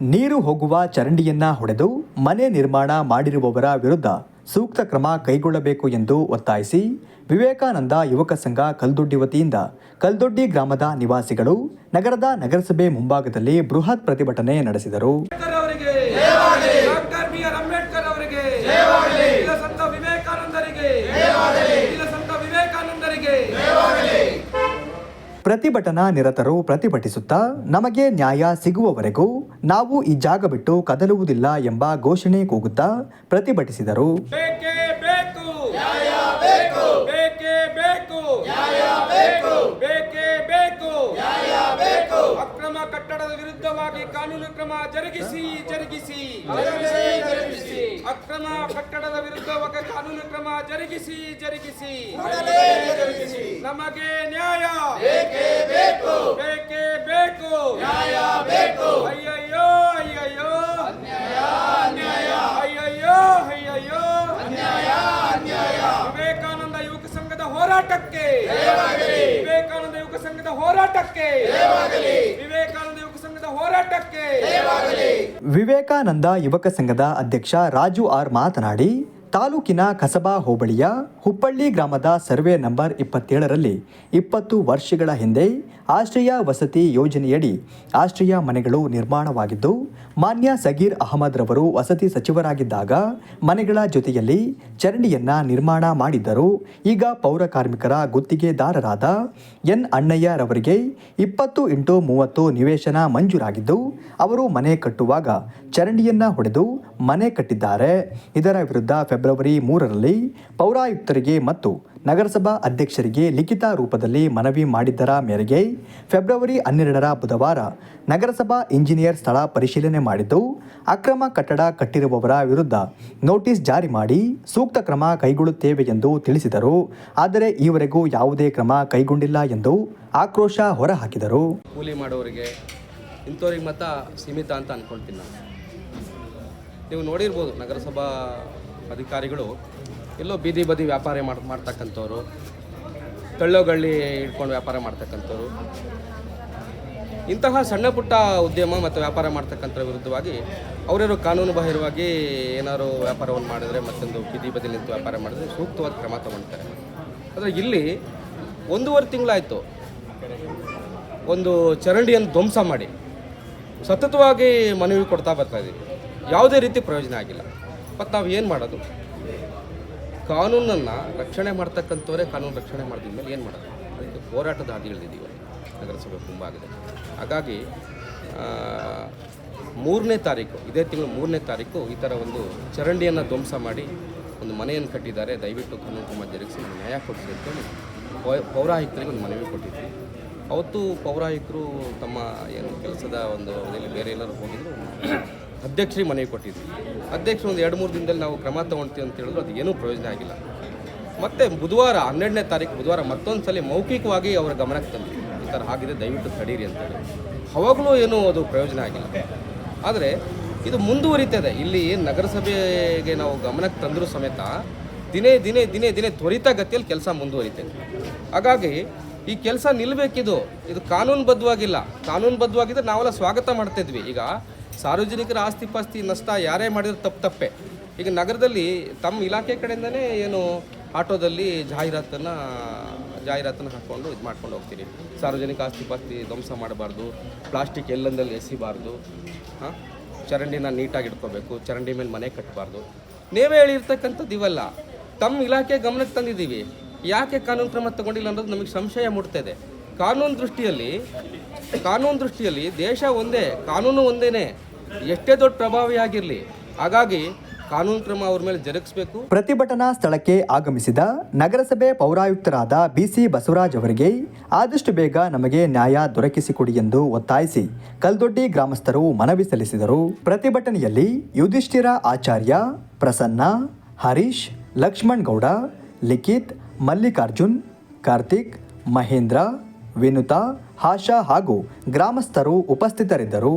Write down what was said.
ನೀರು ಹೋಗುವ ಚರಂಡಿಯನ್ನ ಹೊಡೆದು ಮನೆ ನಿರ್ಮಾಣ ಮಾಡಿರುವವರ ವಿರುದ್ಧ ಸೂಕ್ತ ಕ್ರಮ ಕೈಗೊಳ್ಳಬೇಕು ಎಂದು ಒತ್ತಾಯಿಸಿ ವಿವೇಕಾನಂದ ಯುವಕ ಸಂಘ ಕಲ್ದೊಡ್ಡಿ ವತಿಯಿಂದ ಕಲ್ದೊಡ್ಡಿ ಗ್ರಾಮದ ನಿವಾಸಿಗಳು ನಗರದ ನಗರಸಭೆ ಮುಂಭಾಗದಲ್ಲಿ ಬೃಹತ್ ಪ್ರತಿಭಟನೆ ನಡೆಸಿದರು. ಅಂಬೇಡ್ಕರ್ ಪ್ರತಿಭಟನಾ ನಿರತರು ಪ್ರತಿಭಟಿಸುತ್ತಾ ನಮಗೆ ನ್ಯಾಯ ಸಿಗುವವರೆಗೂ ನಾವು ಈ ಜಾಗ ಬಿಟ್ಟು ಕದಲುವುದಿಲ್ಲ ಎಂಬ ಘೋಷಣೆ ಕೂಗುತ್ತಾ ಪ್ರತಿಭಟಿಸಿದರು. ಬೇಕೇ ಬೇಕು. ನ್ಯಾಯ ಬೇಕು. ಬೇಕೇ ಬೇಕು. ನ್ಯಾಯ ಬೇಕು. ಬೇಕೇ ಬೇಕು. ನ್ಯಾಯ ಬೇಕು. ಅಕ್ರಮ ಕಟ್ಟಡದ ವಿರುದ್ಧವಾಗಿ ಕಾನೂನು ಕ್ರಮ ಜರುಗಿಸಿ ಜರುಗಿಸಿ. ಜರುಗಿಸಿ ಅಕ್ರಮ ಕಟ್ಟಡದ ವಿರುದ್ಧವಾಗಿ ಕಾನೂನು ಕ್ರಮ ಜರುಗಿಸಿ ಜರುಗಿಸಿ. ನಮಗೆ ನ್ಯಾಯ. ಬೇಕೇ ಬೇಕು. ಬೇಕೇ ಬೇಕು. ನ್ಯಾಯ ಬೇಕು. ಅಯ್ಯಯ್ಯೋ ಅಯ್ಯಯ್ಯೋ. ಅಯ್ಯಯ್ಯೋ ಅಯ್ಯಯ್ಯೋ. ವಿವೇಕಾನಂದ ಯುವಕ ಸಂಘದ ಹೋರಾಟಕ್ಕೆ. ವಿವೇಕಾನಂದ ಯುವಕ ಸಂಘದ ಹೋರಾಟಕ್ಕೆ. ವಿವೇಕಾನಂದ ಯುವಕ ಸಂಘದ ಹೋರಾಟಕ್ಕೆ. ವಿವೇಕಾನಂದ ಯುವಕ ಸಂಘದ ಅಧ್ಯಕ್ಷ ರಾಜು ಆರ್ ಮಾತನಾಡಿ ತಾಲೂಕಿನ ಕಸಬಾ ಹೋಬಳಿಯ ಹುಪ್ಪಳ್ಳಿ ಗ್ರಾಮದ ಸರ್ವೆ ನಂಬರ್ ಇಪ್ಪತ್ತೇಳರಲ್ಲಿ ಇಪ್ಪತ್ತು ವರ್ಷಗಳ ಹಿಂದೆ ಆಶ್ರಯ ವಸತಿ ಯೋಜನೆಯಡಿ ಆಶ್ರಯ ಮನೆಗಳು ನಿರ್ಮಾಣವಾಗಿದ್ದು, ಮಾನ್ಯ ಸಗೀರ್ ಅಹಮದ್ ರವರು ವಸತಿ ಸಚಿವರಾಗಿದ್ದಾಗ ಮನೆಗಳ ಜೊತೆಯಲ್ಲಿ ಚರಂಡಿಯನ್ನ ನಿರ್ಮಾಣ ಮಾಡಿದ್ದರು. ಈಗ ಪೌರ ಕಾರ್ಮಿಕರ ಗುತ್ತಿಗೆದಾರರಾದ ಎನ್ ಅಣ್ಣಯ್ಯ ರವರಿಗೆ ಇಪ್ಪತ್ತು ಇಂಟು ಮೂವತ್ತು ನಿವೇಶನ ಮಂಜೂರಾಗಿದ್ದು, ಅವರು ಮನೆ ಕಟ್ಟುವಾಗ ಚರಂಡಿಯನ್ನ ಹೊಡೆದು ಮನೆ ಕಟ್ಟಿದ್ದಾರೆ. ಇದರ ವಿರುದ್ಧ ಫೆಬ್ರವರಿ ಮೂರರಲ್ಲಿ ಪೌರಾಯುಕ್ತರಿಗೆ ಮತ್ತು ನಗರಸಭಾ ಅಧ್ಯಕ್ಷರಿಗೆ ಲಿಖಿತ ರೂಪದಲ್ಲಿ ಮನವಿ ಮಾಡಿದ್ದರ ಮೇರೆಗೆ ಫೆಬ್ರವರಿ ಹನ್ನೆರಡರ ಬುಧವಾರ ನಗರಸಭಾ ಇಂಜಿನಿಯರ್ ಸ್ಥಳ ಪರಿಶೀಲನೆ ಮಾಡಿದ್ದು, ಅಕ್ರಮ ಕಟ್ಟಡ ಕಟ್ಟಿರುವವರ ವಿರುದ್ಧ ನೋಟಿಸ್ ಜಾರಿ ಮಾಡಿ ಸೂಕ್ತ ಕ್ರಮ ಕೈಗೊಳ್ಳುತ್ತೇವೆ ಎಂದು ತಿಳಿಸಿದರು. ಆದರೆ ಈವರೆಗೂ ಯಾವುದೇ ಕ್ರಮ ಕೈಗೊಂಡಿಲ್ಲ ಎಂದು ಆಕ್ರೋಶ ಹೊರಹಾಕಿದರು. ಕೂಲಿ ಮಾಡೋರಿಗೆ ಇಂಥವ್ರಿಗೆ ಮಾತ್ರ ಸೀಮಿತ ಅಂತ ಅನ್ಕೊಳ್ತೀನಿ ನಾನು. ನೀವು ನೋಡಿರ್ಬೋದು ನಗರಸಭಾ ಅಧಿಕಾರಿಗಳು ಎಲ್ಲೋ ಬೀದಿ ಬದಿ ವ್ಯಾಪಾರ ಮಾಡಿ ಮಾಡ್ತಕ್ಕಂಥವ್ರು, ತಳ್ಳೋಗಳ್ಳಿ ಇಟ್ಕೊಂಡು ವ್ಯಾಪಾರ ಮಾಡ್ತಕ್ಕಂಥವ್ರು. ಇಂತಹ ಸಣ್ಣ ಪುಟ್ಟ ಉದ್ಯಮ ಮತ್ತು ವ್ಯಾಪಾರ ಮಾಡ್ತಕ್ಕಂಥ ವಿರುದ್ಧವಾಗಿ ಅವರೇನು ಕಾನೂನು ಬಾಹಿರವಾಗಿ ಏನಾದ್ರು ವ್ಯಾಪಾರವನ್ನು ಮಾಡಿದ್ರೆ ಮತ್ತೊಂದು ಬೀದಿ ಬದಿ ನಿಂತು ವ್ಯಾಪಾರ ಮಾಡಿದ್ರೆ ಸೂಕ್ತವಾದ ಕ್ರಮ ತಗೊಳ್ತಾರೆ ಆದರೆ ಇಲ್ಲಿ ಒಂದೂವರೆ ತಿಂಗಳಾಯಿತು. ಒಂದು ಚರಂಡಿಯನ್ನು ಧ್ವಂಸ ಮಾಡಿ. ಸತತವಾಗಿ ಮನವಿ ಕೊಡ್ತಾ ಬರ್ತಾ ಇದ್ದೀವಿ. ಯಾವುದೇ ರೀತಿ ಪ್ರಯೋಜನ ಆಗಿಲ್ಲ. ಮತ್ತು ನಾವು ಏನು ಮಾಡೋದು? ಕಾನೂನನ್ನು ರಕ್ಷಣೆ ಮಾಡ್ತಕ್ಕಂಥವರೇ ಕಾನೂನು ರಕ್ಷಣೆ ಮಾಡಿದ ಮೇಲೆ ಏನು ಮಾಡೋದು? ಅದಕ್ಕೆ ಹೋರಾಟದ ಹಾದಿಗಳಿದ್ದೀವಿ ನಗರಸಭೆ ಮುಂಭಾಗದಲ್ಲಿ ಹಾಗಾಗಿ ಆ, ಮೂರನೇ ತಾರೀಕು ಇದೇ ತಿಂಗಳು ಮೂರನೇ ತಾರೀಕು ಈ ಥರ ಒಂದು ಚರಂಡಿಯನ್ನು ಧ್ವಂಸ ಮಾಡಿ ಒಂದು ಮನೆಯನ್ನು ಕಟ್ಟಿದ್ದಾರೆ. ದಯವಿಟ್ಟು ಕಾನೂನು ಕ್ರಮ ಜರುಗಿಸಿ ನ್ಯಾಯ ಕೊಡಿಸಿ ಅಂತೇಳಿ ಪೌರಾಯುಕ್ತರಿಗೆ ಒಂದು ಮನವಿ ಕೊಟ್ಟಿದ್ವಿ. ಅವತ್ತು ಪೌರಾಯುಕ್ತರು ತಮ್ಮ ಏನು ಕೆಲಸದ ಒಂದು ಅವಧಿಯಲ್ಲಿ ಬೇರೆ ಎಲ್ಲರೂ ಹೋಗಿದ್ರು. ಅಧ್ಯಕ್ಷರಿಗೆ ಮನವಿ ಕೊಟ್ಟಿದ್ವಿ. ಅಧ್ಯಕ್ಷರು ಒಂದು ಎರಡು ಮೂರು ದಿನದಲ್ಲಿ ನಾವು ಕ್ರಮ ತಗೊಳ್ತೀವಿ ಅಂತ ಹೇಳಿದ್ರು, ಅದು ಏನೂ ಪ್ರಯೋಜನ ಆಗಿಲ್ಲ. ಮತ್ತು ಬುಧವಾರ ಹನ್ನೆರಡನೇ ತಾರೀಕು, ಬುಧವಾರ ಮತ್ತೊಂದು ಸಲ ಮೌಖಿಕವಾಗಿ ಅವರ ಗಮನಕ್ಕೆ ತಂದ್ವಿ. ಈ ಥರ ಆಗಿದೆ ದಯವಿಟ್ಟು ತಡೀರಿ ಅಂತೇಳಿ ಅವಾಗಲೂ ಏನೂ ಅದು ಪ್ರಯೋಜನ ಆಗಿಲ್ಲ. ಆದರೆ ಇದು ಮುಂದುವರಿತದೆ. ಇಲ್ಲಿ ನಗರಸಭೆಗೆ ನಾವು ಗಮನಕ್ಕೆ ತಂದರೂ ಸಮೇತ ದಿನೇ ದಿನೇ ದಿನೇ ದಿನೇ ತ್ವರಿತ ಗತಿಯಲ್ಲಿ ಕೆಲಸ ಮುಂದುವರಿತದೆ. ಹಾಗಾಗಿ ಈ ಕೆಲಸ ನಿಲ್ಲಬೇಕಿದು ಇದು ಕಾನೂನುಬದ್ಧವಾಗಿಲ್ಲ. ಕಾನೂನುಬದ್ಧವಾಗಿದ್ದರೆ ನಾವೆಲ್ಲ ಸ್ವಾಗತ ಮಾಡ್ತಿದ್ವಿ ಈಗ ಸಾರ್ವಜನಿಕರ ಆಸ್ತಿ ಪಾಸ್ತಿ ನಷ್ಟ ಯಾರೇ ಮಾಡಿದ್ರು ತಪ್ಪು ತಪ್ಪೆ. ಈಗ ನಗರದಲ್ಲಿ ತಮ್ಮ ಇಲಾಖೆ ಕಡೆಯಿಂದನೇ ಏನು ಆಟೋದಲ್ಲಿ ಜಾಹೀರಾತನ್ನು ಜಾಹೀರಾತನ್ನು ಹಾಕ್ಕೊಂಡು ಇದು ಮಾಡ್ಕೊಂಡು ಹೋಗ್ತೀರಿ. ಸಾರ್ವಜನಿಕ ಆಸ್ತಿ ಪಾಸ್ತಿ ಧ್ವಂಸ ಮಾಡಬಾರ್ದು, ಪ್ಲಾಸ್ಟಿಕ್ ಎಲ್ಲಂದಲ್ಲಿ ಎಸಿಬಾರ್ದು, ಹಾಂ? ಚರಂಡಿನ ನೀಟಾಗಿ ಇಟ್ಕೋಬೇಕು, ಚರಂಡಿ ಮೇಲೆ ಮನೆ ಕಟ್ಟಬಾರ್ದು ನೀವೇ ಹೇಳಿರ್ತಕ್ಕಂಥದ್ದು ಇವೆಲ್ಲ. ತಮ್ಮ ಇಲಾಖೆ ಗಮನಕ್ಕೆ ತಂದಿದ್ದೀವಿ. ಯಾಕೆ ಕಾನೂನು ಕ್ರಮ ತಗೊಂಡಿಲ್ಲ ಅನ್ನೋದು ನಮಗೆ ಸಂಶಯ ಮೂಡ್ತದೆ. ಕಾನೂನು ದೃಷ್ಟಿಯಲ್ಲಿ ಕಾನೂನು ದೃಷ್ಟಿಯಲ್ಲಿ ದೇಶ ಒಂದೇ, ಕಾನೂನು ಒಂದೇನೆ. ಎಷ್ಟೇ ದೊಡ್ಡ ಪ್ರಭಾವಿಯಾಗಿರಲಿ ಹಾಗಾಗಿ ಕಾನೂನು ಕ್ರಮ ಅವ್ರ ಮೇಲೆ ಜರುಗಿಸಬೇಕು. ಪ್ರತಿಭಟನಾ ಸ್ಥಳಕ್ಕೆ ಆಗಮಿಸಿದ ನಗರಸಭೆ ಪೌರಾಯುಕ್ತರಾದ ಬಿಸಿ ಬಸವರಾಜ್ ಅವರಿಗೆ ಆದಷ್ಟು ಬೇಗ ನಮಗೆ ನ್ಯಾಯ ದೊರಕಿಸಿಕೊಡಿ ಎಂದು ಒತ್ತಾಯಿಸಿ ಕಲ್ದೊಡ್ಡಿ ಗ್ರಾಮಸ್ಥರು ಮನವಿ ಸಲ್ಲಿಸಿದರು. ಪ್ರತಿಭಟನೆಯಲ್ಲಿ ಯುಧಿಷ್ಠಿರ ಆಚಾರ್ಯ ಪ್ರಸನ್ನ, ಹರೀಶ್, ಲಕ್ಷ್ಮಣ್ ಗೌಡ, ಲಿಖಿತ್, ಮಲ್ಲಿಕಾರ್ಜುನ್, ಕಾರ್ತಿಕ್, ಮಹೇಂದ್ರ, ವಿನುತಾ ಹಾಶಾ ಹಾಗೂ ಗ್ರಾಮಸ್ಥರು ಉಪಸ್ಥಿತರಿದ್ದರು.